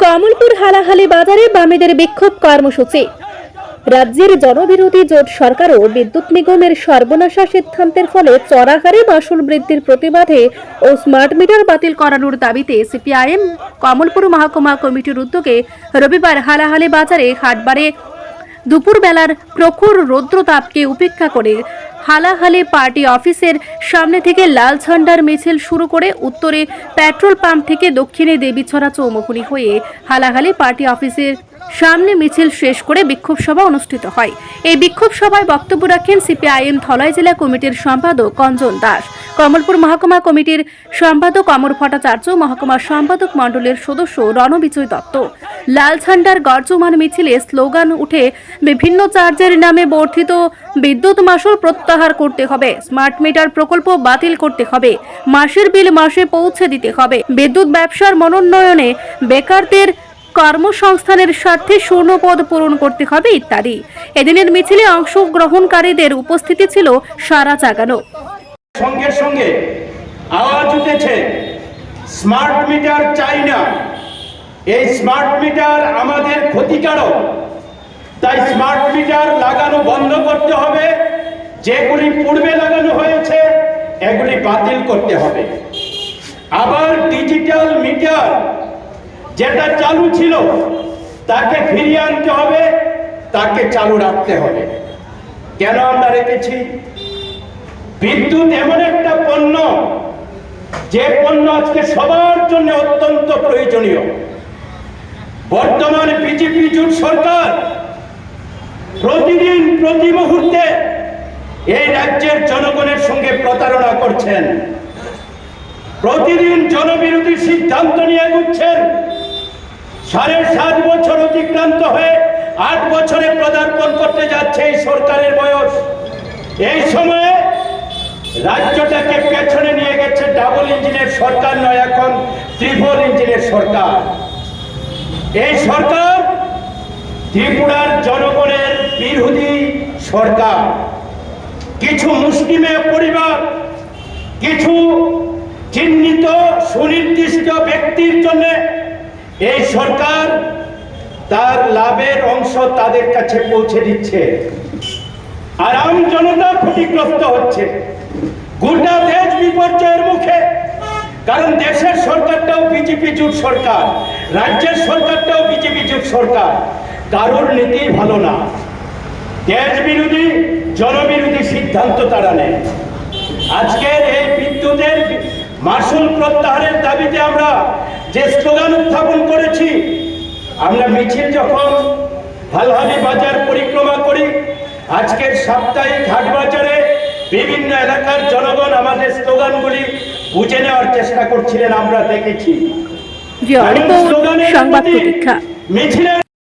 কমলপুর হালাহালি বাজারে বামেদের বিক্ষোভ কর্মসূচি। রাজ্যের জনবিরোধী জোট সরকারও বিদ্যুৎ নিগমের সর্বনাশা সিদ্ধান্তের ফলে চড়াহারে মাসুল বৃদ্ধির প্রতিবাদে ও স্মার্ট মিটার বাতিল করানোর দাবিতে সিপিআইএম, কমলপুর মহকুমা কমিটির উদ্যোগে রবিবার হালাহালি বাজারে হাটবারে দুপুরবেলার প্রখর রৌদ্রতাপকে উপেক্ষা করে হালাহালি পার্টি অফিসের সামনে থেকে লাল ঝান্ডার মিছিল শুরু করে উত্তরে পেট্রোল পাম্প থেকে দক্ষিণে দেবীছড়া চৌমুখনী হয়ে হালাহালি পার্টি অফিসের সামনে মিছিল শেষ করে বিক্ষোভ সভা অনুষ্ঠিত হয়। এই বিক্ষোভ সভায় বক্তব্য রাখেন সিপিআইএম ধলাই জেলা কমিটির সম্পাদক কঞ্জন দাস। কমলপুর মহকুমা কমিটির সম্পাদক অমর ভট্টাচার্য মহকুমা সম্পাদক মণ্ডলের সদস্য রণবিজয় দত্ত। লাল ঝান্ডার গর্জমান মিছিলে স্লোগান উঠে, বিভিন্ন চার্জের নামে বর্ধিত বিদ্যুৎ মাসুল প্রত্যাহার করতে হবে, স্মার্ট মিটার প্রকল্প বাতিল করতে হবে, মাসের বিল মাসে পৌঁছে দিতে হবে। বিদ্যুৎ ব্যবসার মনোন্নয়নে বেকারদের কর্মসংস্থানের স্বার্থে শূন্যপদ পূরণ করতে হবে ইত্যাদি। এদিনের মিছিলে অংশগ্রহণকারীদের উপস্থিতি ছিল সারা জাগানো। সঙ্গে সঙ্গে আওয়াজ উঠেছে, স্মার্ট মিটার চাই না। এই স্মার্ট মিটার আমাদের ক্ষতিকারক। তাই স্মার্ট মিটার লাগানো বন্ধ করতে হবে। যেগুলি পূর্বে লাগানো হয়েছে, এগুলি বাতিল করতে হবে। আবার ডিজিটাল মিটার যেটা চালু ছিল, তাকে ফিরিয়ে আনতে হবে, তাকে চালু রাখতে হবে। কেন আমরা রেখেছি? বিদ্যুৎ এমন একটা পণ্য, যে পণ্য আজকে সবার জন্য অত্যন্ত প্রয়োজনীয়। বর্তমান বিজেপি জোট সরকার প্রতিদিন, প্রতি মুহূর্তে এই রাজ্যের জনগণের সঙ্গে প্রতারণা করছেন। প্রতিদিন জনবিরোধী সিদ্ধান্ত নিয়ে এগুচ্ছেন। সাড়ে সাত বছর অতিক্রান্ত হয়ে আট বছরে পদার্পণ করতে যাচ্ছে এই সরকারের বয়স। এই সময়ে রাজ্যটাকে পেছনে নিয়ে গেছে ডাবল ইঞ্জিনের সরকার, নয়, এখন ত্রিপল ইঞ্জিনের সরকার। এই সরকার ত্রিপুরার জনগণের বিরোধী সরকার। কিছু মুসলিমের পরিবার, কিছু চিহ্নিত সুনির্দিষ্ট ব্যক্তির জন্য এই সরকার তার লাভের অংশ তাদের কাছে পৌঁছে দিচ্ছে। আর আম জনতা ক্ষতিগ্রস্ত হচ্ছে। গোটা দেশ বিপর্যয়ের মুখে। কারণ দেশের সরকারটাও বিজেপি জোট সরকার, রাজ্যের সরকারটাও বিজেপি জোট সরকার। কারোর নীতি ভালো না। দেশ বিরোধী জনবিরোধী সিদ্ধান্ত তারা নেয়। আজকের এই বিদ্যুতের মাসুল প্রত্যাহারের দাবিতে আমরা যে স্লোগান উত্থাপন করেছি আমরা মিছিল যখন হালহালি বাজার পরিক্রমা করি আজকের সাপ্তাহিক হাট বাজারে বিভিন্ন এলাকার জনগণ আমাদের স্লোগানগুলি বুঝে নেওয়ার চেষ্টা করছিলেন আমরা দেখেছি। মিছিলের